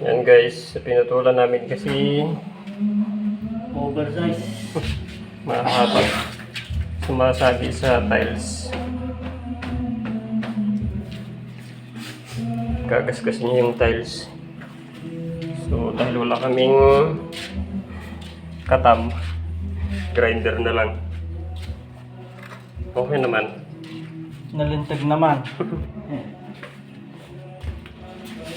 guys, pinutulan namin kasi Oversize. mahaba. Sumasabi sa tiles. Gagasgas niya yung tiles. So, dahil wala kaming katam, grinder na lang. Okay naman. Nalintag naman.